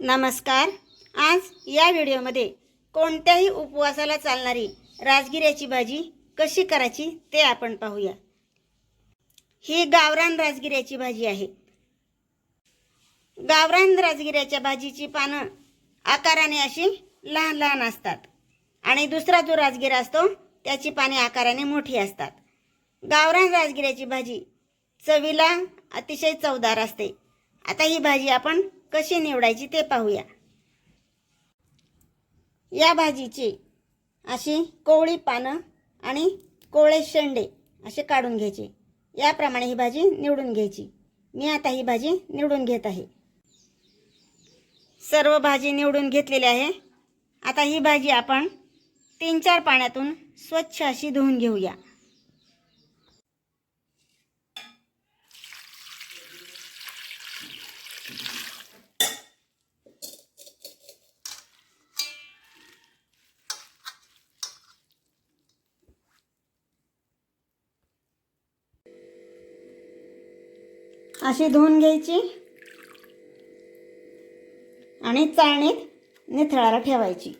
नमस्कार. आज या व्हिडिओमध्ये कोणत्याही उपवासाला चालणारी राजगिऱ्याची भाजी कशी करायची ते आपण पाहूया. ही गावरान राजगिऱ्याची भाजी आहे. गावरान राजगिऱ्याच्या भाजीची पानं आकाराने अशी लहान लहान असतात आणि दुसरा जो राजगिरा असतो त्याची पाने आकाराने मोठी असतात. गावरान राजगिऱ्याची भाजी चवीला अतिशय चवदार असते. आता ही भाजी आपण कशी निवडायची ते पाहूया. या भाजीची अशी कोवळी पानं आणि कोवळे शेंडे असे काढून घ्यायचे. याप्रमाणे ही भाजी निवडून घ्यायची. मी आता ही भाजी निवडून घेत आहे. सर्व भाजी निवडून घेतलेली आहे. आता ही भाजी आपण तीन चार पाण्यातून स्वच्छ अशी धुवून घेऊया. अशी धुवून घ्यायची. आणि चाळणीत निथळायला ठेवायची.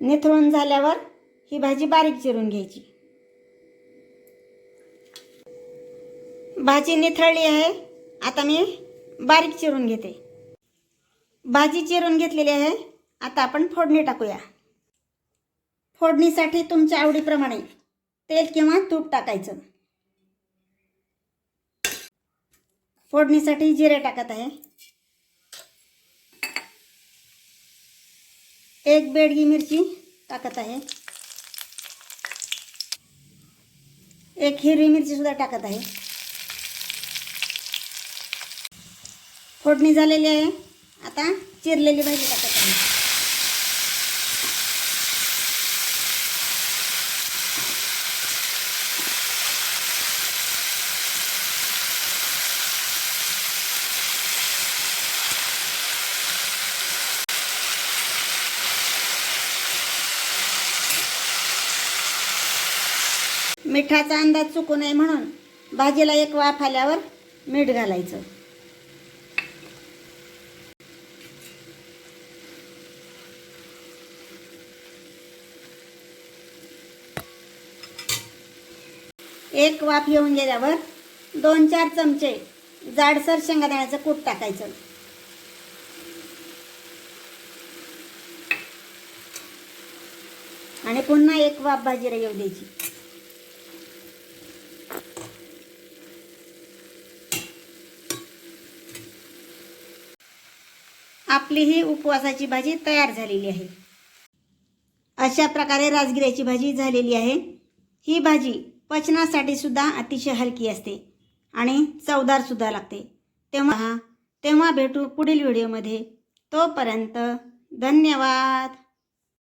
निथळून झाल्यावर ही भाजी बारीक चिरून घ्यायची. भाजी निथळली आहे. आता मी बारीक चिरून घेते. भाजी चिरून घेतलेली आहे. आता आपण फोडणी टाकूया. फोडणीसाठी तुमच्या आवडीप्रमाणे तेल किंवा तूप टाकायचं. फोडणीसाठी जिरे टाकत आहे. एक बेडगी मिरची टाकत आहे. एक हिरवी मिरची सुद्धा टाकत आहे. फोडणी झालेली आहे. आता चिरलेली भाजी टाकत आहे मिठाचा अंदाज चुकू नये म्हणून भाजीला एक वाफ आल्यावर मीठ घालायचं. एक वाफ येऊन गेल्यावर दोन चार चमचे जाडसर शेंगादाण्याचं कूट टाकायचं. आणि पुन्हा एक वाफ भाजीला येऊ द्यायची. आपली ही उपवासाची भाजी तयार झालेली आहे. अशा प्रकारे राजगिऱ्याची भाजी झालेली आहे. ही भाजी पचनासाठी सुद्धा अतिशय हलकी असते आणि चवदार सुद्धा लागते. तेव्हा तेव्हा भेटू पुढील व्हिडिओमध्ये. तोपर्यंत धन्यवाद.